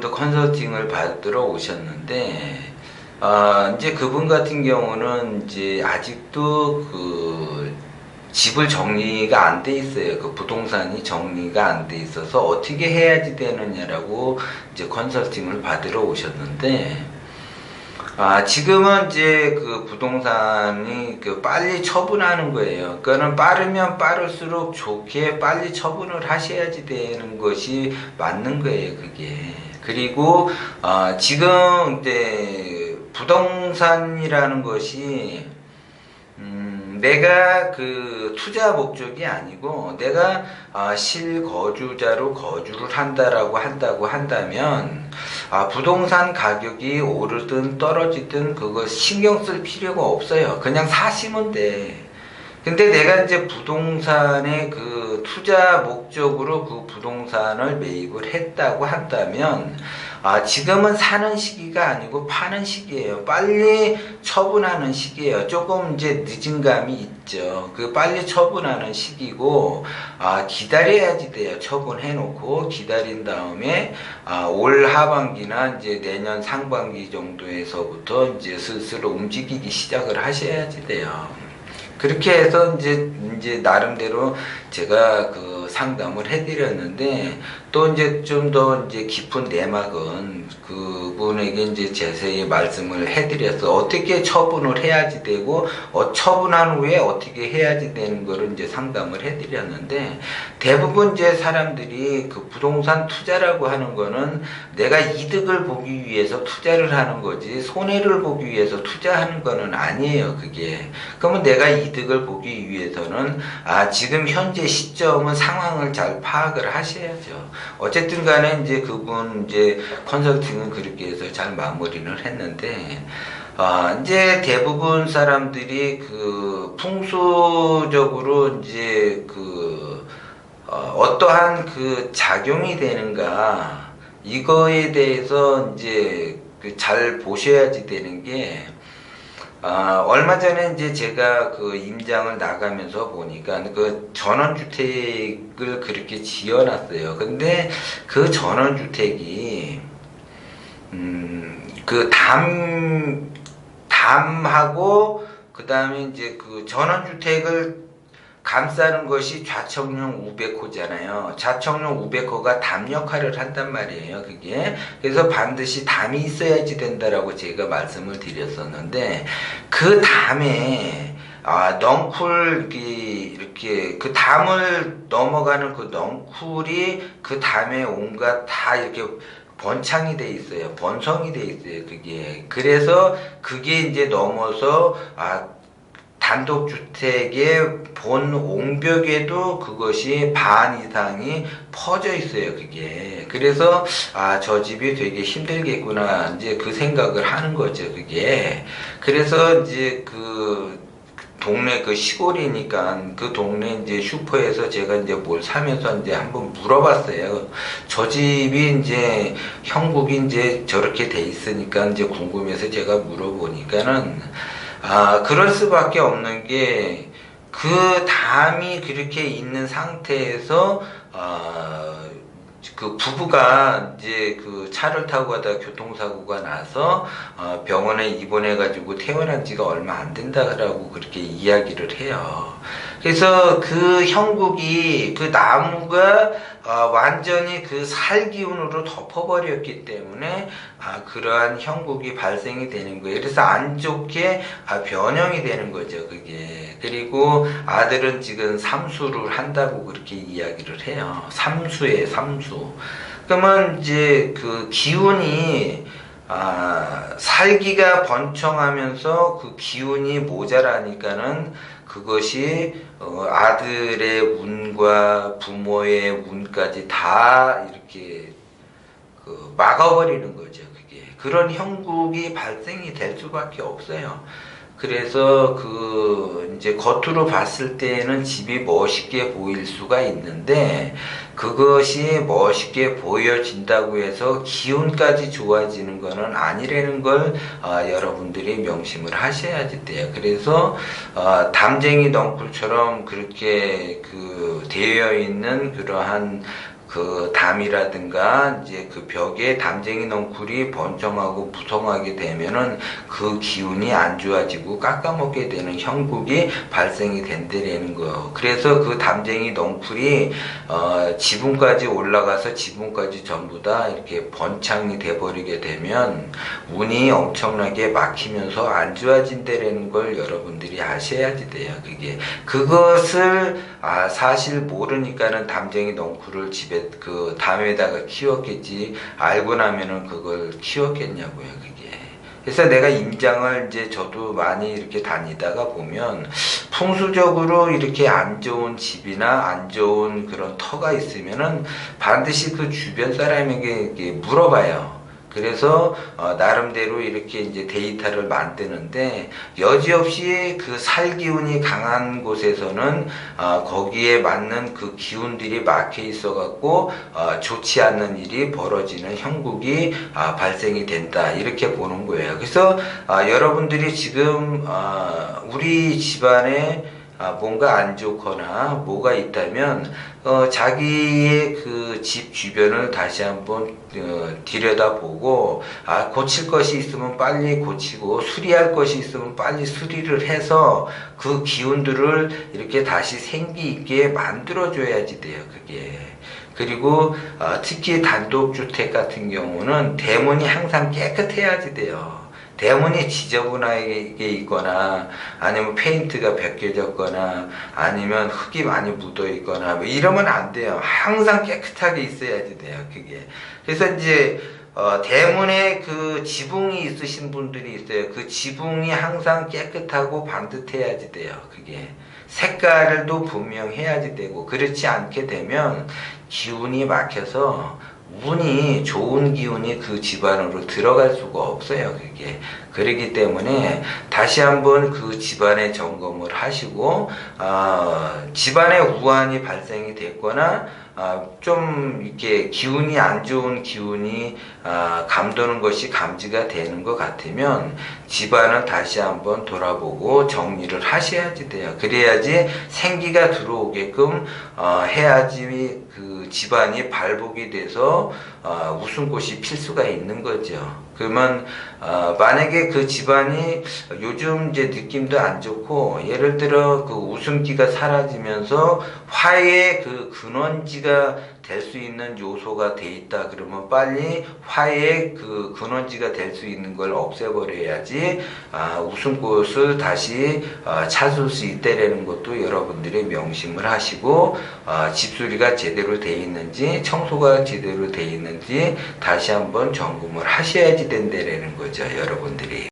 또 컨설팅을 받으러 오셨는데 아, 이제 그분 같은 경우는 이제 아직도 그 집을 정리가 안 돼 있어요. 그 부동산이 정리가 안 돼 있어서 어떻게 해야지 되느냐라고 이제 컨설팅을 받으러 오셨는데 아, 지금은 이제 그 부동산이 그 빨리 처분하는 거예요. 그거는 빠르면 빠를수록 좋게 빨리 처분을 하셔야지 되는 것이 맞는 거예요, 그게. 그리고, 아, 지금 이제 부동산이라는 것이 음, 내가 그 투자 목적이 아니고 내가 아, 실거주자로 거주를 한다라고 한다고 한다면 아, 부동산 가격이 오르든 떨어지든 그거 신경 쓸 필요가 없어요. 그냥 사시면 돼. 근데 내가 이제 부동산의 그 투자 목적으로 그 부동산을 매입을 했다고 한다면 아, 지금은 사는 시기가 아니고 파는 시기예요. 빨리 처분하는 시기예요. 조금 이제 늦은 감이 있죠. 그 빨리 처분하는 시기고 아, 기다려야지 돼요. 처분해 놓고 기다린 다음에 아, 올 하반기나 이제 내년 상반기 정도에서부터 이제 슬슬 움직이기 시작을 하셔야지 돼요. 그렇게 해서 이제 이제 나름대로 제가 그 상담을 해드렸는데 또 이제 좀 더 이제 깊은 내막은 그분에게 이제 자세히 말씀을 해드려서 어떻게 처분을 해야지 되고 어, 처분한 후에 어떻게 해야지 되는 거를 이제 상담을 해드렸는데 대부분 이제 사람들이 그 부동산 투자라고 하는 거는 내가 이득을 보기 위해서 투자를 하는 거지 손해를 보기 위해서 투자하는 거는 아니에요 그게. 그러면 내가 이득을 보기 위해서는 아 지금 현재 시점은 상황 을 잘 파악을 하셔야죠. 어쨌든 간에 이제 그분 이제 컨설팅은 그렇게 해서 잘 마무리를 했는데 아, 이제 대부분 사람들이 그 풍수적으로 이제 그 어, 떠한그 작용이 되는가 이거에 대해서 이제 그 잘 보셔야지 되는 게 아, 얼마 전에 이제 제가 그 임장을 나가면서 보니까 그 전원주택을 그렇게 지어놨어요. 근데 그 전원주택이, 음, 그 담, 담하고, 그 다음에 이제 그 전원주택을 감싸는 것이 좌청룡 우백호잖아요. 좌청룡 우백호가 담 역할을 한단 말이에요. 그게 그래서 반드시 담이 있어야지 된다라고 제가 말씀을 드렸었는데 그 담에 아 넝쿨 이- 이렇게 그 담을 넘어가는 그 넝쿨이 그 담에 온갖 다 이렇게 번창이 돼 있어요. 번성이 돼 있어요. 그게 그래서 그게 이제 넘어서 아 단독주택의 본 옹벽에도 그것이 반 이상이 퍼져 있어요, 그게. 그래서, 아, 저 집이 되게 힘들겠구나. 이제 그 생각을 하는 거죠, 그게. 그래서 이제 그, 동네 그 시골이니까 그 동네 이제 슈퍼에서 제가 이제 뭘 사면서 이제 한번 물어봤어요. 저 집이 이제 형국이 이제 저렇게 돼 있으니까 이제 궁금해서 제가 물어보니까는 아, 그럴 수밖에 없는 게, 그 담이 그렇게 있는 상태에서, 아, 그 부부가 이제 그 차를 타고 가다가 교통사고가 나서 어, 병원에 입원해 가지고 퇴원한 지가 얼마 안 된다라고 그렇게 이야기를 해요. 그래서 그 형국이 그 나무가 어, 완전히 그 살 기운으로 덮어버렸기 때문에 아, 그러한 형국이 발생이 되는 거예요. 그래서 안 좋게 아, 변형이 되는 거죠, 그게. 그리고 아들은 지금 삼수를 한다고 그렇게 이야기를 해요. 삼수에 삼수. 그러면 이제 그 기운이 아, 살기가 번창하면서 그 기운이 모자라니까는 그것이 어, 아들의 운과 부모의 운까지 다 이렇게 그 막아버리는 거죠. 그게 그런 형국이 발생이 될 수밖에 없어요. 그래서 그 이제 겉으로 봤을 때는 집이 멋있게 보일 수가 있는데 그것이 멋있게 보여진다고 해서 기운까지 좋아지는 것은 아니라는 걸 아, 여러분들이 명심을 하셔야지 돼요. 그래서 아, 담쟁이 넝쿨처럼 그렇게 그 되어 있는 그러한 그 담이라든가 이제 그 벽에 담쟁이 넝쿨이 번쩍하고 무성하게 되면은 그 기운이 안 좋아지고 깎아먹게 되는 형국이 발생이 된다라는 거예요. 그래서 그 담쟁이 넝쿨이 어, 지붕까지 올라가서 지붕까지 전부 다 이렇게 번창이 돼버리게 되면 운이 엄청나게 막히면서 안 좋아진다라는 걸 여러분들이 아셔야지 돼요. 그게 그것을 아, 사실 모르니까는 담쟁이 넝쿨을 집에 그 담에다가 키웠겠지 알고 나면은 그걸 키웠겠냐고요. 그게. 그래서 내가 임장을 이제 저도 많이 이렇게 다니다가 보면 풍수적으로 이렇게 안 좋은 집이나 안 좋은 그런 터가 있으면은 반드시 그 주변 사람에게 물어봐요. 그래서 어, 나름대로 이렇게 이제 데이터를 만드는데 여지없이 그 살기운이 강한 곳에서는 어, 거기에 맞는 그 기운들이 막혀 있어 갖고 어, 좋지 않는 일이 벌어지는 형국이 아, 발생이 된다 이렇게 보는 거예요. 그래서 아, 여러분들이 지금 아, 우리 집안에 아, 뭔가 안 좋거나 뭐가 있다면 어, 자기의 그 집 주변을 다시 한번 어, 들여다보고 아 고칠 것이 있으면 빨리 고치고 수리할 것이 있으면 빨리 수리를 해서 그 기운들을 이렇게 다시 생기 있게 만들어 줘야지 돼요 그게 그리고 어, 특히 단독주택 같은 경우는 대문이 항상 깨끗해야지 돼요. 대문이 지저분하게 있거나 아니면 페인트가 벗겨졌거나 아니면 흙이 많이 묻어 있거나 뭐 이러면 안 돼요. 항상 깨끗하게 있어야지 돼요. 그게. 그래서 이제 어, 대문에 그 지붕이 있으신 분들이 있어요. 그 지붕이 항상 깨끗하고 반듯해야지 돼요. 그게. 색깔도 분명해야지 되고 그렇지 않게 되면 기운이 막혀서 운이 좋은 기운이 그 집안으로 들어갈 수가 없어요. 그게 그렇기 때문에 다시 한번 그 집안의 점검을 하시고 아, 집안에 우환이 발생이 됐거나 아, 좀 이렇게 기운이 안 좋은 기운이 아, 감도는 것이 감지가 되는 것 같으면 집안을 다시 한번 돌아보고 정리를 하셔야지 돼요. 그래야지 생기가 들어오게끔 어, 해야지 그 집안이 발복이 돼서 어, 웃음꽃이 필 수가 있는 거죠. 그러면 어, 만약에 그 집안이 요즘 이제 느낌도 안 좋고 예를 들어 그 웃음기가 사라지면서 화의 그 근원지가 될 수 있는 요소가 돼 있다 그러면 빨리 화의 그 근원지가 될 수 있는 걸 없애버려야지 아, 웃음꽃을 다시 어, 찾을 수 있다라는 것도 여러분들이 명심을 하시고 어, 집수리가 제대로 돼 있는지 청소가 제대로 돼 있는지 다시 한번 점검을 하셔야지 된다라는 거죠 여러분들이